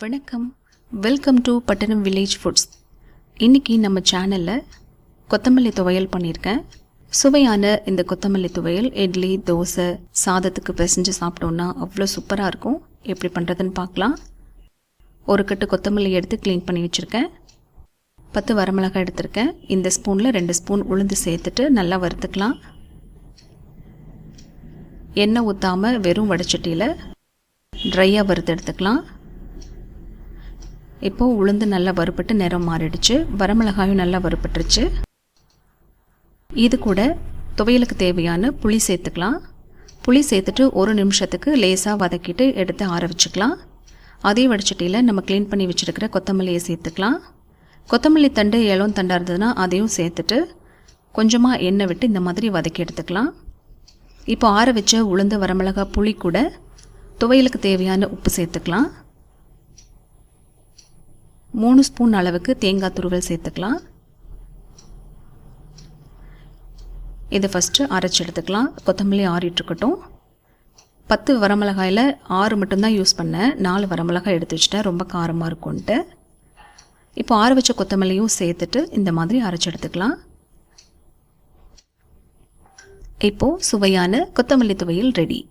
வணக்கம். Welcome to Pattanam village foods இன்றைக்கி நம்ம சேனலில் கொத்தமல்லி துவையல் பண்ணியிருக்கேன். சுவையான இந்த கொத்தமல்லி துவையல் இட்லி தோசை சாதத்துக்கு பிசைஞ்சு சாப்பிட்டோன்னா அவ்வளோ சூப்பராக இருக்கும். எப்படி பண்ணுறதுன்னு பார்க்கலாம். ஒரு கட்டு கொத்தமல்லி எடுத்து க்ளீன் பண்ணி வச்சுருக்கேன். பத்து வரமிளகாய் எடுத்திருக்கேன். இந்த ஸ்பூனில் ரெண்டு ஸ்பூன் உளுந்து சேர்த்துட்டு நல்லா வறுத்துக்கலாம். எண்ணெய் ஊற்றாமல் வெறும் வடச்சட்டியில் ட்ரையாக வறுத்து எடுத்துக்கலாம். இப்போது உளுந்து நல்லா வறுப்பட்டு நிறம் மாறிடுச்சு. வரமிளகாயும் நல்லா வறுப்பட்டுருச்சு இது கூட துவையலுக்கு தேவையான புளி சேர்த்துக்கலாம். புளி சேர்த்துட்டு ஒரு நிமிஷத்துக்கு லேசாக வதக்கிட்டு எடுத்து ஆற வச்சுக்கலாம். அதே வடிச்சட்டியில் நம்ம க்ளீன் பண்ணி வச்சுருக்கிற கொத்தமல்லியை சேர்த்துக்கலாம். கொத்தமல்லி தண்டு இளம் தண்டாக இருந்ததுன்னா அதையும் சேர்த்துட்டு கொஞ்சமாக எண்ணெய் விட்டு இந்த மாதிரி வதக்கி எடுத்துக்கலாம். இப்போ ஆற வச்ச உளுந்து வரமிளகா புளி கூட துவையலுக்கு தேவையான உப்பு சேர்த்துக்கலாம். மூணு ஸ்பூன் அளவுக்கு தேங்காய் துருவல் சேர்த்துக்கலாம். இதை ஃபஸ்ட்டு அரைச்சி எடுத்துக்கலாம். கொத்தமல்லி ஆறிட்டுருக்கட்டும் பத்து வரமிளகாயில் ஆறு மட்டும்தான் யூஸ் பண்ணேன். நாலு வரமிளகாய் எடுத்து வச்சுட்டேன். ரொம்ப காரமாக இருக்கும்ன்ட்டு. இப்போ ஆற வச்ச கொத்தமல்லியும் சேர்த்துட்டு இந்த மாதிரி அரைச்சி எடுத்துக்கலாம். இப்போது சுவையான கொத்தமல்லி துவையல் ரெடி